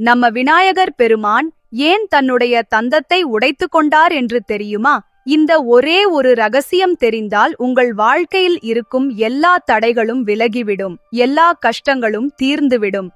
நம்ம விநாயகர் பெருமான் ஏன் தன்னுடைய தந்தத்தை உடைத்து கொண்டார் என்று தெரியுமா? இந்த ஒரே ஒரு ரகசியம் தெரிந்தால் உங்கள் வாழ்க்கையில் இருக்கும் எல்லா தடைகளும் விலகிவிடும் எல்லா கஷ்டங்களும் தீர்ந்துவிடும்.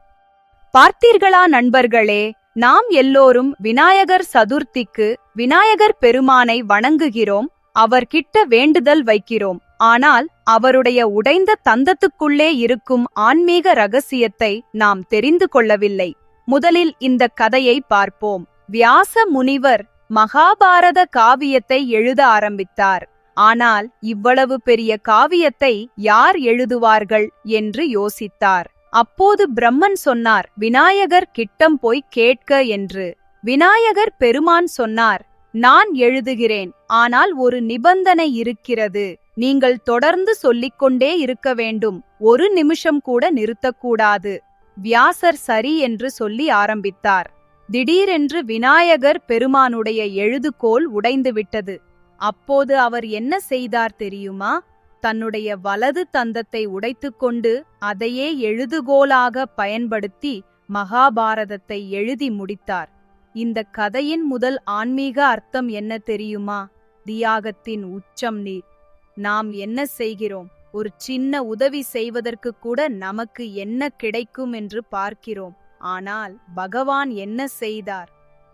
பார்த்தீர்களா நண்பர்களே நாம் எல்லோரும் விநாயகர் சதுர்த்திக்கு விநாயகர் பெருமானை வணங்குகிறோம் அவர்கிட்ட வேண்டுதல் வைக்கிறோம். ஆனால் அவருடைய உடைந்த தந்தத்துக்குள்ளே இருக்கும் ஆன்மீக ரகசியத்தை நாம் தெரிந்து கொள்ளவில்லை. முதலில் இந்த கதையை பார்ப்போம். வியாச முனிவர் மகாபாரத காவியத்தை எழுத ஆரம்பித்தார். ஆனால் இவ்வளவு பெரிய காவியத்தை யார் எழுதுவார்கள் என்று யோசித்தார். அப்போது பிரம்மன் சொன்னார் விநாயகர் கிட்டம் போய் கேட்க என்று. விநாயகர் பெருமான் சொன்னார் நான் எழுதுகிறேன் ஆனால் ஒரு நிபந்தனை இருக்கிறது. நீங்கள் தொடர்ந்து சொல்லிக்கொண்டே இருக்க வேண்டும். ஒரு நிமிஷம் கூட நிறுத்தக்கூடாது. வியாசர் சரி என்று சொல்லி ஆரம்பித்தார். திடீரென்று விநாயகர் பெருமானுடைய எழுதுகோல் உடைந்துவிட்டது. அப்போது அவர் என்ன செய்தார் தெரியுமா? தன்னுடைய வலது தந்தத்தை உடைத்துக்கொண்டு அதையே எழுதுகோலாக பயன்படுத்தி மகாபாரதத்தை எழுதி முடித்தார். இந்த கதையின் முதல் ஆன்மீக அர்த்தம் என்ன தெரியுமா? தியாகத்தின் உச்சம் நீர். நாம் என்ன செய்கிறோம்? ஒரு சின்ன உதவி செய்வதற்கு கூட நமக்கு என்ன கிடைக்கும் என்று பார்க்கிறோம். ஆனால் பகவான் என்ன செய்தார்?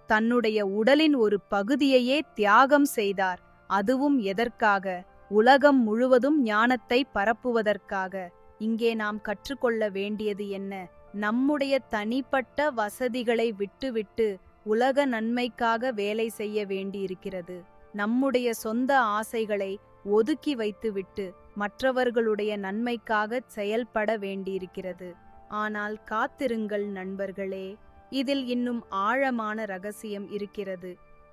தன்னுடைய உடலின் ஒரு பகுதியையே தியாகம் செய்தார். அதுவும் எதற்காக? உலகம் முழுவதும் ஞானத்தை பரப்புவதற்காக. இங்கே நாம் கற்றுக்கொள்ள வேண்டியது என்ன? நம்முடைய தனிப்பட்ட வசதிகளை விட்டுவிட்டு உலக நன்மைக்காக வேலை செய்ய வேண்டியிருக்கிறது. நம்முடைய சொந்த ஆசைகளை ஒதுக்கி வைத்துவிட்டு மற்றவர்களுடைய நன்மைக்காக செயல்பட வேண்டியிருக்கிறது. ஆனால் காத்திருங்கள் நண்பர்களே இதில் இன்னும் ஆழமான ரகசியம் இருக்கிறது.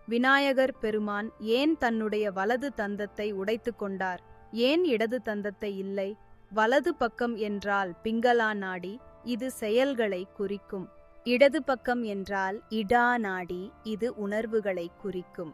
விநாயகர் பெருமான் ஏன் தன்னுடைய வலது தந்தத்தை உடைத்து கொண்டார்? ஏன் இடது தந்தத்தை இல்லை? வலது பக்கம் என்றால் பிங்களா நாடி இது செயல்களை குறிக்கும். இடது பக்கம் என்றால் இடா நாடி இது உணர்வுகளை குறிக்கும்.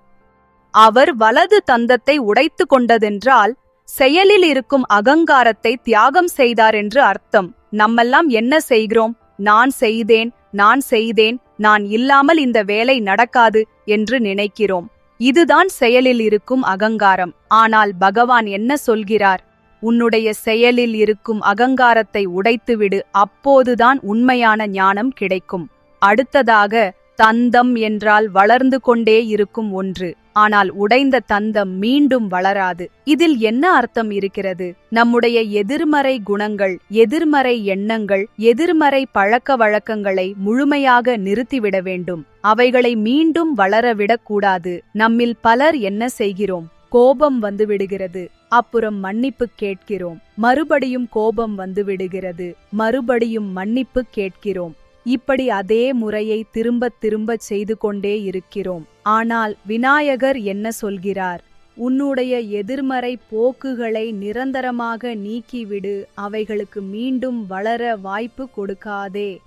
அவர் வலது தந்தத்தை உடைத்து கொண்டதென்றால் செயலில் இருக்கும் அகங்காரத்தை தியாகம் செய்தார் என்று அர்த்தம். நம்மெல்லாம் என்ன செய்கிறோம்? நான் செய்தேன் நான் செய்தேன் நான் இல்லாமல் இந்த வேலை நடக்காது என்று நினைக்கிறோம். இதுதான் செயலில் இருக்கும் அகங்காரம். ஆனால் பகவான் என்ன சொல்கிறார்? உன்னுடைய செயலில் இருக்கும் அகங்காரத்தை உடைத்துவிடு அப்போதுதான் உண்மையான ஞானம் கிடைக்கும். அடுத்ததாக தந்தம் என்றால் வளர்ந்து கொண்டே இருக்கும் ஒன்று. ஆனால் உடைந்த தந்தம் மீண்டும் வளராது. இதில் என்ன அர்த்தம் இருக்கிறது? நம்முடைய எதிர்மறை குணங்கள் எதிர்மறை எண்ணங்கள் எதிர்மறை பழக்க வழக்கங்களை முழுமையாக நிறுத்திவிட வேண்டும். அவைகளை மீண்டும் வளரவிடக்கூடாது நம்மில் பலர் என்ன செய்கிறோம்? கோபம் வந்து விடுகிறது அப்புறம் மன்னிப்பு கேட்கிறோம். மறுபடியும் கோபம் வந்து விடுகிறது மறுபடியும் மன்னிப்பு கேட்கிறோம். இப்படி அதே முறையை திரும்பத் திரும்பச் செய்து கொண்டே இருக்கிறோம். ஆனால் விநாயகர் என்ன சொல்கிறார்? உன்னுடைய எதிர்மறை போக்குகளை நிரந்தரமாக நீக்கிவிடு அவைகளுக்கு மீண்டும் வளர வாய்ப்பு கொடுக்காதே.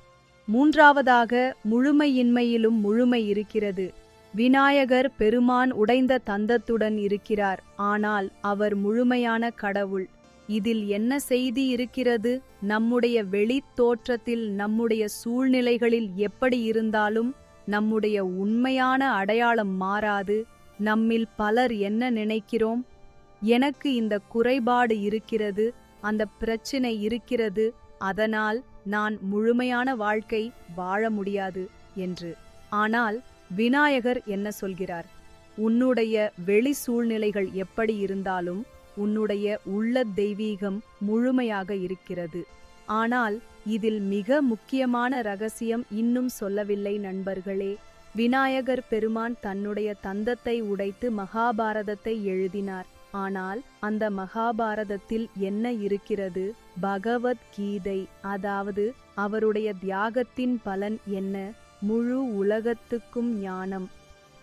மூன்றாவதாக முழுமையின்மையிலும் முழுமை இருக்கிறது. விநாயகர் பெருமான் உடைந்த தந்தத்துடன் இருக்கிறார். ஆனால் அவர் முழுமையான கடவுள். இதில் என்ன செய்தி இருக்கிறது? நம்முடைய வெளித் தோற்றத்தில் நம்முடைய சூழ்நிலைகளில் எப்படி இருந்தாலும் நம்முடைய உண்மையான அடையாளம் மாறாது. நம்மில் பலர் என்ன நினைக்கிறோம்? எனக்கு இந்த குறைபாடு இருக்கிறது அந்த பிரச்சினை இருக்கிறது அதனால் நான் முழுமையான வாழ்க்கை வாழ முடியாது என்று. ஆனால் விநாயகர் என்ன சொல்கிறார்? உன்னுடைய வெளி சூழ்நிலைகள் எப்படி இருந்தாலும் உன்னுடைய உள்ள தெய்வீகம் முழுமையாக இருக்கிறது. ஆனால் இதில் மிக முக்கியமான ரகசியம் இன்னும் சொல்லவில்லை நண்பர்களே. விநாயகர் பெருமான் தன்னுடைய தந்தத்தை உடைத்து மகாபாரதத்தை எழுதினார். ஆனால் அந்த மகாபாரதத்தில் என்ன இருக்கிறது? பகவத் கீதை. அதாவது அவருடைய தியாகத்தின் பலன் என்ன? முழு உலகத்துக்கும் ஞானம்.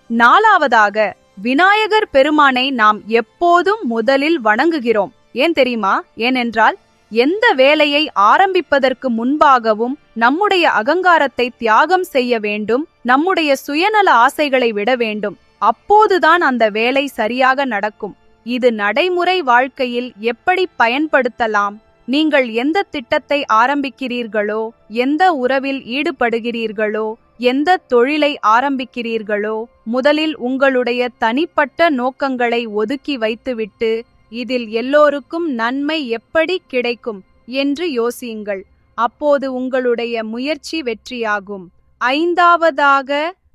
நாலாவதாக விநாயகர் பெருமானை நாம் எப்போதும் முதலில் வணங்குகிறோம். ஏன் தெரியுமா? ஏனென்றால் எந்த வேலையை ஆரம்பிப்பதற்கு முன்பாகவும் நம்முடைய அகங்காரத்தை தியாகம் செய்ய வேண்டும் நம்முடைய சுயநல ஆசைகளை விட வேண்டும். அப்போதுதான் அந்த வேலை சரியாக நடக்கும். இது நடைமுறை வாழ்க்கையில் எப்படி பயன்படுத்தலாம்? நீங்கள் எந்த திட்டத்தை ஆரம்பிக்கிறீர்களோ எந்த உறவில் ஈடுபடுகிறீர்களோ எந்த தொழிலை ஆரம்பிக்கிறீர்களோ முதலில் உங்களுடைய தனிப்பட்ட நோக்கங்களை ஒதுக்கி வைத்துவிட்டு இதில் எல்லோருக்கும் நன்மை எப்படி கிடைக்கும் என்று யோசியுங்கள். அப்போது உங்களுடைய முயற்சி வெற்றியாகும். ஐந்தாவதாக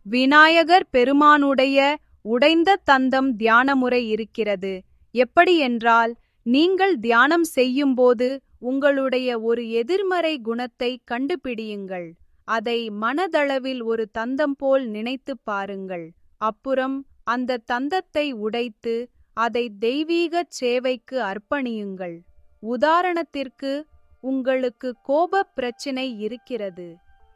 விநாயகர் பெருமானுடைய உடைந்த தந்தம் தியானமுறை இருக்கிறது. எப்படி என்றால் நீங்கள் தியானம் செய்யும்போது உங்களுடைய ஒரு எதிர்மறை குணத்தை கண்டுபிடியுங்கள். அதை மனதளவில் ஒரு தந்தம் போல் நினைத்துப் பாருங்கள். அப்புறம் அந்த தந்தத்தை உடைத்து அதை தெய்வீகச் சேவைக்கு அர்ப்பணியுங்கள். உதாரணத்திற்கு உங்களுக்கு கோபப் பிரச்சினை இருக்கிறது.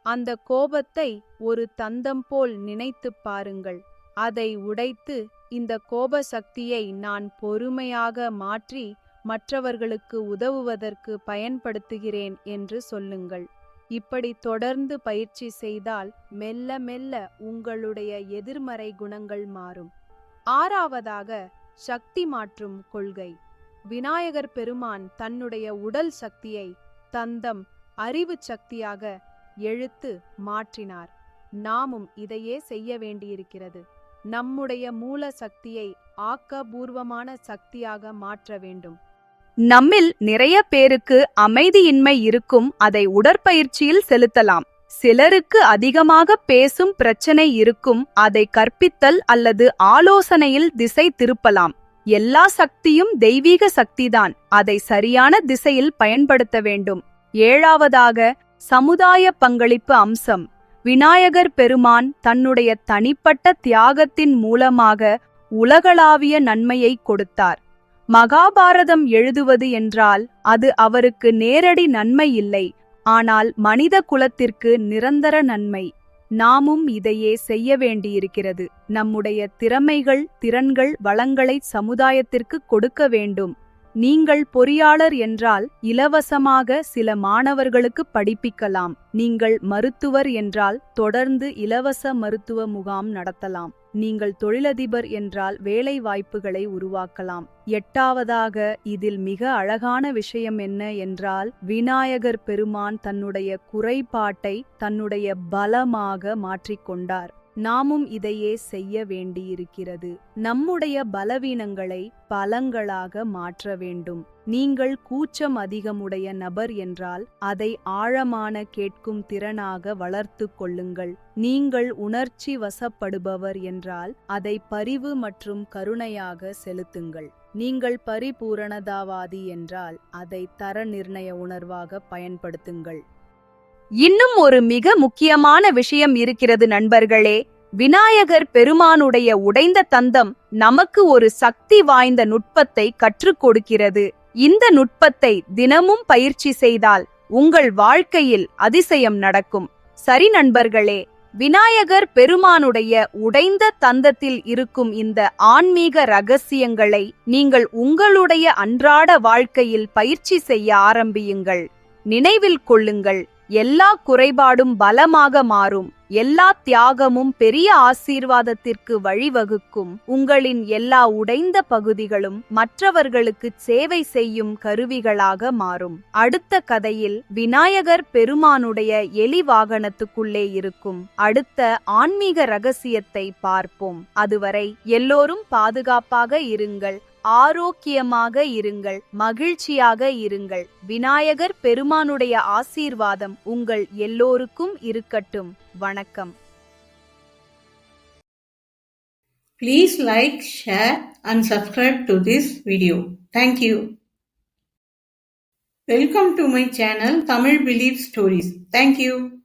அந்த கோபத்தை ஒரு தந்தம் போல் நினைத்துப் பாருங்கள். அதை உடைத்து இந்த கோப சக்தியை நான் பொறுமையாக மாற்றி மற்றவர்களுக்கு உதவுவதற்கு பயன்படுத்துகிறேன் என்று சொல்லுங்கள். இப்படி தொடர்ந்து பயிற்சி செய்தால் மெல்ல மெல்ல உங்களுடைய எதிர்மறை குணங்கள் மாறும். ஆறாவதாக சக்தி மாற்றும் கொள்கை. விநாயகர் பெருமான் தன்னுடைய உடல் சக்தியை தந்தம் அறிவு சக்தியாக எழுத்து மாற்றினார். நாமும் இதையே செய்ய வேண்டியிருக்கிறது. நம்முடைய மூல சக்தியை ஆக்கபூர்வமான சக்தியாக மாற்ற வேண்டும். நம்மில் நிறைய பேருக்கு அமைதியின்மை இருக்கும் அதை உடற்பயிற்சியில் செலுத்தலாம். சிலருக்கு அதிகமாக பேசும் பிரச்சனை இருக்கும் அதை கற்பித்தல் அல்லது ஆலோசனையில் திசை திருப்பலாம். எல்லா சக்தியும் தெய்வீக சக்திதான் அதை சரியான திசையில் பயன்படுத்த வேண்டும். ஏழாவதாக சமுதாய பங்களிப்பு அம்சம். விநாயகர் பெருமான் தன்னுடைய தனிப்பட்ட தியாகத்தின் மூலமாக உலகளாவிய நன்மையை கொடுத்தார். மகாபாரதம் எழுதுவது என்றால் அது அவருக்கு நேரடி நன்மை இல்லை ஆனால் மனித குலத்திற்கு நிரந்தர நன்மை. நாமும் இதையே செய்ய வேண்டியிருக்கிறது. நம்முடைய திறமைகள் திறன்கள் வளங்களை சமுதாயத்திற்கு கொடுக்க வேண்டும். நீங்கள் பொறியாளர் என்றால் இலவசமாக சில மாணவர்களுக்கு படிப்பிக்கலாம். நீங்கள் மருத்துவர் என்றால் தொடர்ந்து இலவச மருத்துவ முகாம் நடத்தலாம். நீங்கள் தொழிலதிபர் என்றால் வேலை வாய்ப்புகளை உருவாக்கலாம். எட்டாவதாக இதில் மிக அழகான விஷயம் என்ன என்றால் விநாயகர் பெருமான் தன்னுடைய குறைபாட்டை தன்னுடைய பலமாக மாற்றிக்கொண்டார் நாமும் இதையே செய்ய வேண்டியிருக்கிறது. நம்முடைய பலவீனங்களை பலங்களாக மாற்ற வேண்டும். நீங்கள் கூச்சம் அதிகமுடைய நபர் என்றால் அதை ஆழமான கேட்கும் திறனாக வளர்த்து கொள்ளுங்கள். நீங்கள் உணர்ச்சி வசப்படுபவர் என்றால் அதை பரிவு மற்றும் கருணையாக செலுத்துங்கள். நீங்கள் பரிபூரணதாவாதி என்றால் அதை தர நிர்ணய உணர்வாக பயன்படுத்துங்கள். இன்னும் ஒரு மிக முக்கியமான விஷயம் இருக்கிறது நண்பர்களே. விநாயகர் பெருமானுடைய உடைந்த தந்தம் நமக்கு ஒரு சக்தி வாய்ந்த நுட்பத்தை கற்றுக் கொடுக்கிறது. இந்த நுட்பத்தை தினமும் பயிற்சி செய்தால் உங்கள் வாழ்க்கையில் அதிசயம் நடக்கும். சரி நண்பர்களே விநாயகர் பெருமானுடைய உடைந்த தந்தத்தில் இருக்கும் இந்த ஆன்மீக ரகசியங்களை நீங்கள் உங்களுடைய அன்றாட வாழ்க்கையில் பயிற்சி செய்ய ஆரம்பியுங்கள். நினைவில் கொள்ளுங்கள் எல்லா குறைபாடும் பலமாக மாறும். எல்லா தியாகமும் பெரிய ஆசீர்வாதத்திற்கு வழிவகுக்கும். உங்களின் எல்லா உடைந்த பகுதிகளும் மற்றவர்களுக்கு சேவை செய்யும் கருவிகளாக மாறும். அடுத்த கதையில் விநாயகர் பெருமானுடைய எலி வாகனத்துக்குள்ளே இருக்கும். அடுத்த ஆன்மீக ரகசியத்தை பார்ப்போம். அதுவரை எல்லோரும் பாதுகாப்பாக இருங்கள். ஆரோக்கியமாக இருங்கள் மகிழ்ச்சியாக இருங்கள் விநாயகர் பெருமானுடைய ஆசீர்வாதம் உங்கள் எல்லோருக்கும் இருக்கட்டும் வணக்கம் Please like, share and subscribe to this video. Thank you. Welcome to my channel Tamil Belief Stories. Thank you.